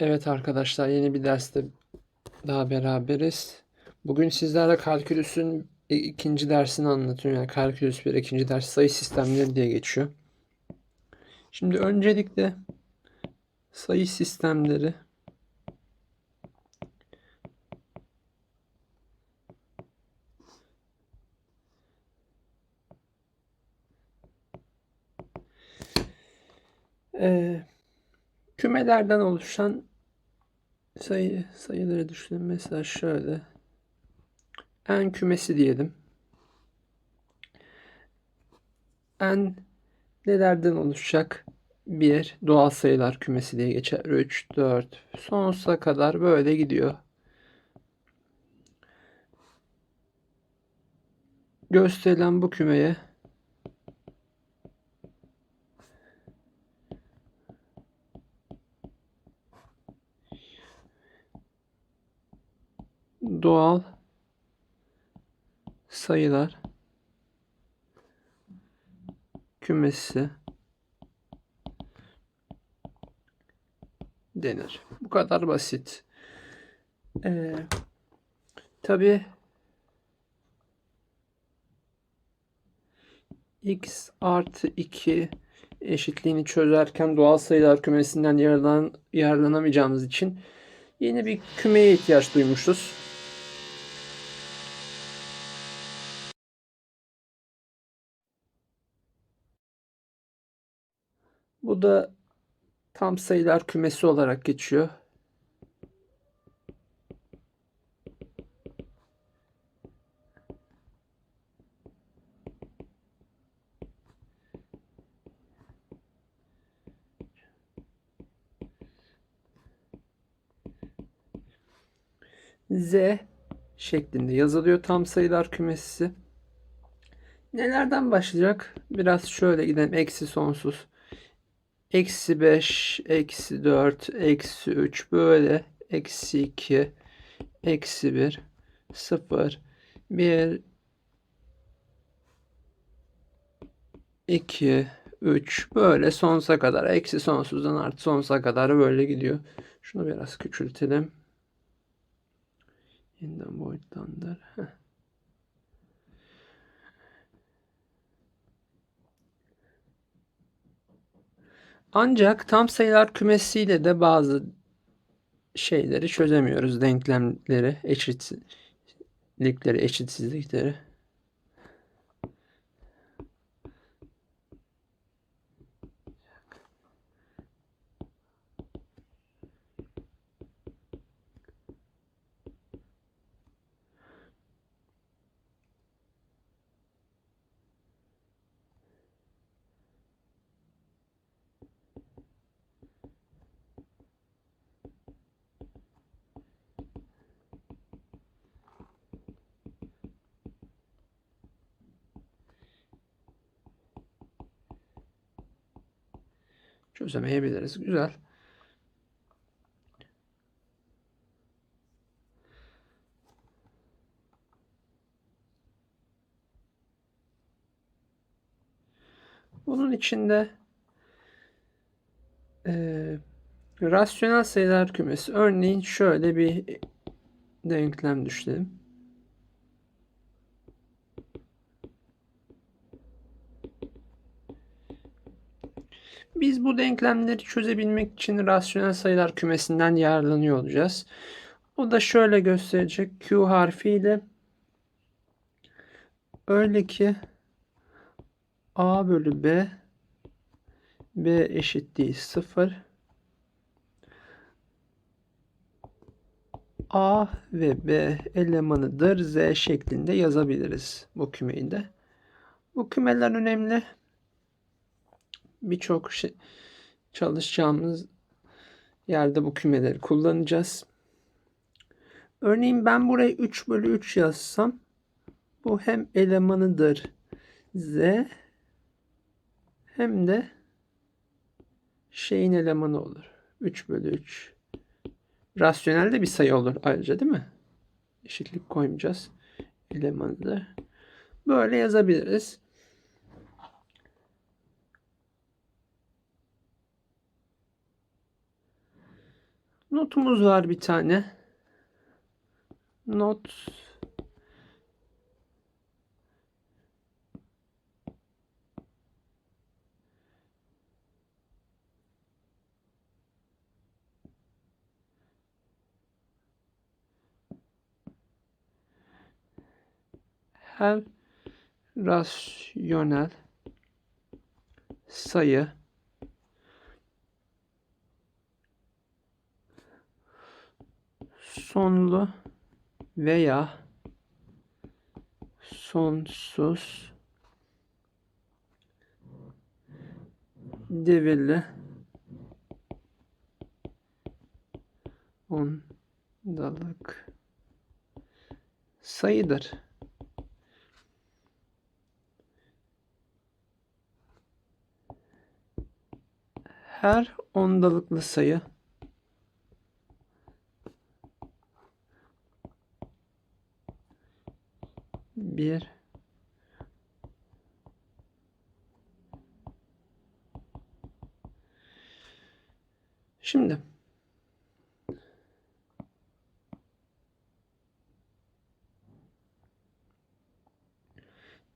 Evet arkadaşlar yeni bir derste daha beraberiz. Bugün sizlerle kalkülüsün ikinci dersini anlatıyorum. Yani kalkülüs bir ikinci ders sayı sistemleri diye geçiyor. Şimdi öncelikle sayı sistemleri eee, kümelerden oluşan sayı sayıları düşünün. Mesela şöyle n kümesi diyelim. n nelerden oluşacak? 1 doğal sayılar kümesi diye geçer. 3, 4 sonsuza kadar böyle gidiyor. Gösterilen bu kümeye doğal sayılar kümesi denir. Bu kadar basit. Ee, tabii x artı 2 eşitliğini çözerken doğal sayılar kümesinden yararlan, yararlanamayacağımız için yeni bir kümeye ihtiyaç duymuşuz. Bu da tam sayılar kümesi olarak geçiyor. Z şeklinde yazılıyor tam sayılar kümesi. Nelerden başlayacak? Biraz şöyle gidelim. Eksi sonsuz. Eksi 5, eksi 4, eksi 3 böyle. Eksi 2, eksi 1, 0, 1, 2, 3 böyle sonsuza kadar. Eksi sonsuzdan artı sonsuza kadar böyle gidiyor. Şunu biraz küçültelim. Yeniden boyutlandır. Heh. Ancak tam sayılar kümesiyle de bazı şeyleri çözemiyoruz. Denklemleri, eşitlikleri, eşitsizlikleri. Çözemeyebiliriz. Güzel. Bunun içinde eee, rasyonel sayılar kümesi. Örneğin şöyle bir denklem düşünelim. Biz bu denklemleri çözebilmek için rasyonel sayılar kümesinden yararlanıyor olacağız. O da şöyle gösterecek. Q harfiyle öyle ki A bölü B B eşitliği 0 A ve B elemanıdır Z şeklinde yazabiliriz bu kümeyi de. Bu kümeler önemli. Birçok şey çalışacağımız yerde bu kümeleri kullanacağız. Örneğin ben buraya 3 bölü 3 yazsam bu hem elemanıdır Z hem de şeyin elemanı olur. 3 bölü 3. Rasyonel de bir sayı olur ayrıca değil mi? Eşitlik koymayacağız. Elemanıdır. Böyle yazabiliriz. Notumuz var bir tane. Not her rasyonel sayı sonlu veya sonsuz devirli ondalık sayıdır. Her ondalıklı sayı bir Şimdi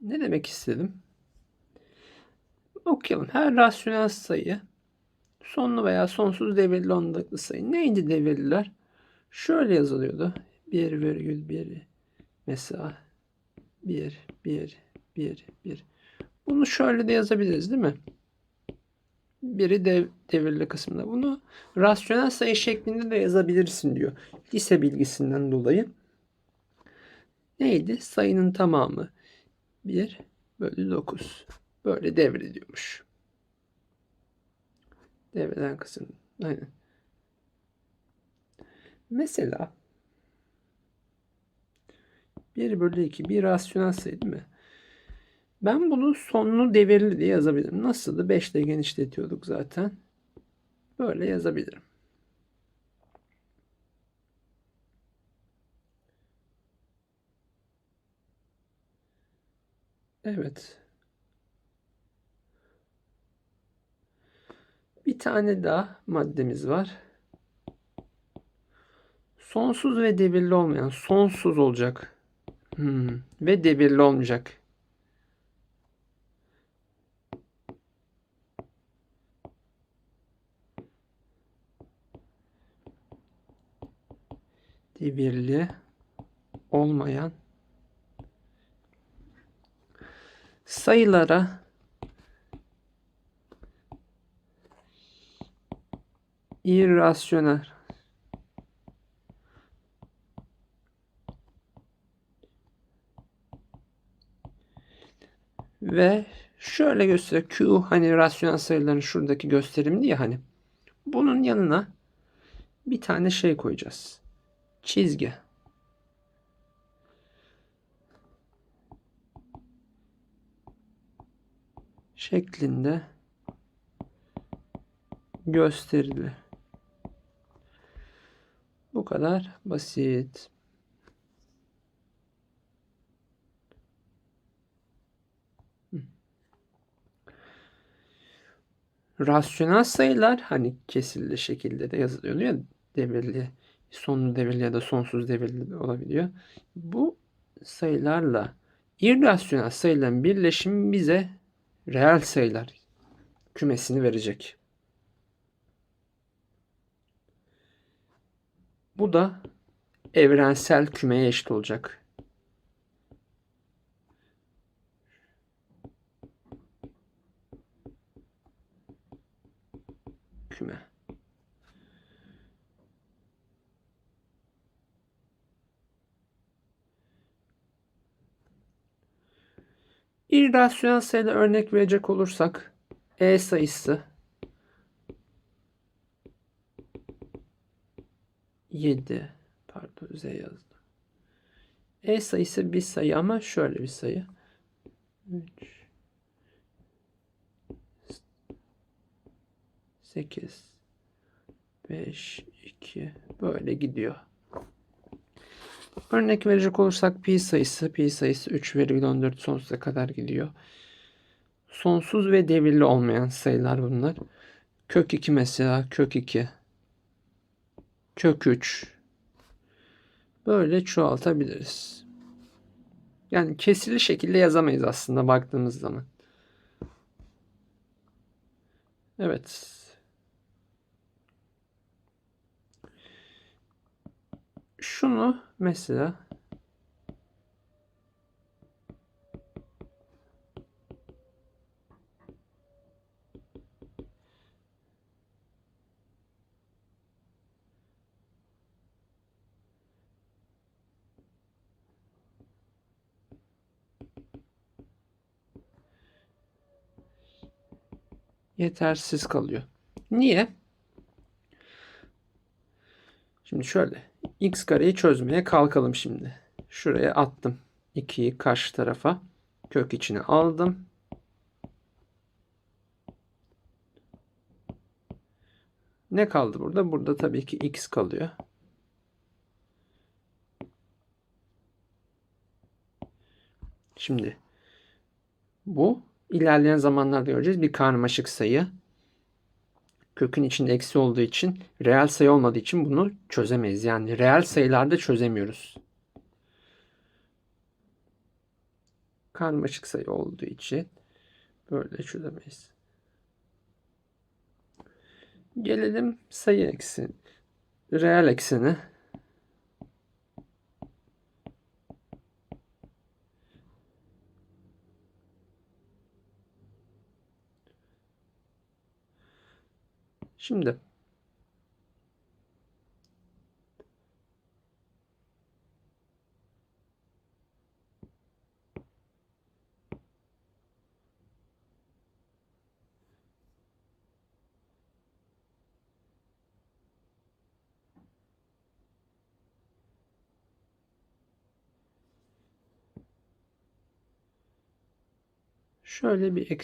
ne demek istedim? Okuyalım. Her rasyonel sayı sonlu veya sonsuz devirli ondalıklı sayı. Neydi devirliler? Şöyle yazılıyordu. 1,1 mesela 1, 1, 1, 1. Bunu şöyle de yazabiliriz değil mi? Biri dev, devirli kısmında. Bunu rasyonel sayı şeklinde de yazabilirsin diyor. Lise bilgisinden dolayı. Neydi? Sayının tamamı 1 bölü 9. Böyle devrediyormuş. Devreden kısım. Aynen. Mesela 1 bölü 2 bir rasyonel sayı değil mi? Ben bunu sonlu devirli diye yazabilirim. Nasıldı? 5 ile genişletiyorduk zaten. Böyle yazabilirim. Evet. Bir tane daha maddemiz var. Sonsuz ve devirli olmayan. Sonsuz olacak. Hmm. Ve devirli olmayacak. Devirli olmayan sayılara irrasyonel ve şöyle göster Q hani rasyonel sayıların şuradaki gösterimdi ya hani bunun yanına bir tane şey koyacağız. Çizgi. şeklinde gösterili. Bu kadar basit. Rasyonel sayılar hani kesirli şekilde de yazılıyor ya devirli, sonlu devirli ya da sonsuz devirli de olabiliyor. Bu sayılarla irrasyonel sayıların birleşimi bize reel sayılar kümesini verecek. Bu da evrensel kümeye eşit olacak. Küme. İrrasyonel sayıda örnek verecek olursak e sayısı 7 pardon Z yazdım. E sayısı bir sayı ama şöyle bir sayı. 3 8 5 2 böyle gidiyor. Örnek verecek olursak pi sayısı, pi sayısı 3,14 sonsuza kadar gidiyor. Sonsuz ve devirli olmayan sayılar bunlar. Kök 2 mesela, kök 2. kök 3 böyle çoğaltabiliriz. Yani kesirli şekilde yazamayız aslında baktığımız zaman. Evet. Şunu mesela yetersiz kalıyor. Niye? Şimdi şöyle x kareyi çözmeye kalkalım şimdi. Şuraya attım. 2'yi karşı tarafa kök içine aldım. Ne kaldı burada? Burada tabii ki x kalıyor. Şimdi bu ilerleyen zamanlarda göreceğiz bir karmaşık sayı. Kökün içinde eksi olduğu için reel sayı olmadığı için bunu çözemeyiz. Yani reel sayılarda çözemiyoruz. Karmaşık sayı olduğu için böyle çözemeyiz. Gelelim sayı eksen, reel ekseni. Şimdi. Şöyle bir eksen